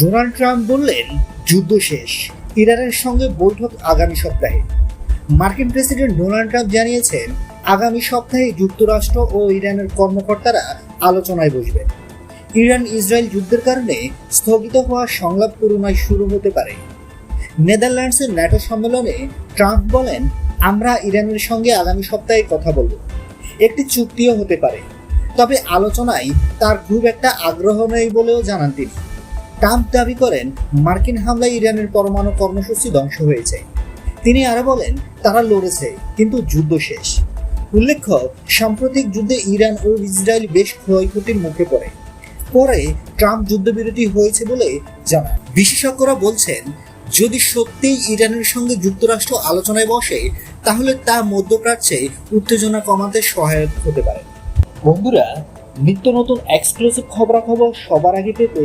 Donald Trump বললেন, যুদ্ধ শেষ। ইরানের সঙ্গে বৈঠক আগামী সপ্তাহে। মার্কিন প্রেসিডেন্ট ডোনাল্ড ট্রাম্প জানিয়েছেন, আগামী সপ্তাহে যুক্তরাষ্ট্র ও ইরানের কর্মকর্তারা আলোচনায় বসবেন। ইরান ইসরায়েল যুদ্ধের কারণে স্থগিত হওয়া সংলাপ পুরোনায় শুরু হতে পারে। নেদারল্যান্ডসের ন্যাটো সম্মেলনে ট্রাম্প বলেন, আমরা ইরানের সঙ্গে আগামী সপ্তাহে কথা বলব। একটি চুক্তিও হতে পারে। তবে আলোচনায় তার খুব একটা আগ্রহ নেই বলেও জানান তিনি। ট্রাম্প দাবি করেন, মার্কিন হামলায় ইরানের পরমাণু কর্মসূচি ধ্বংস হয়েছে। তিনি আরও বলেন, তারা লড়েছে, কিন্তু যুদ্ধ শেষ। উল্লেখ্য, সাম্প্রতিক যুদ্ধে ইরান ও ইসরায়েল বেশ ক্ষয়ক্ষতির মুখে পড়ে। পরে ট্রাম্প যুদ্ধবিরতি হয়েছে বলে জানান। বিশেষজ্ঞরা বলছেন, যদি সত্যিই ইরানের সঙ্গে যুক্তরাষ্ট্র আলোচনায় বসে, তাহলে তা মধ্যপ্রাচ্যে উত্তেজনা কমাতে সহায়ক হতে পারে। বন্ধুরা, নিত্য নতুন এক্সক্লুসিভ খবরাখবর সবার আগে পেতে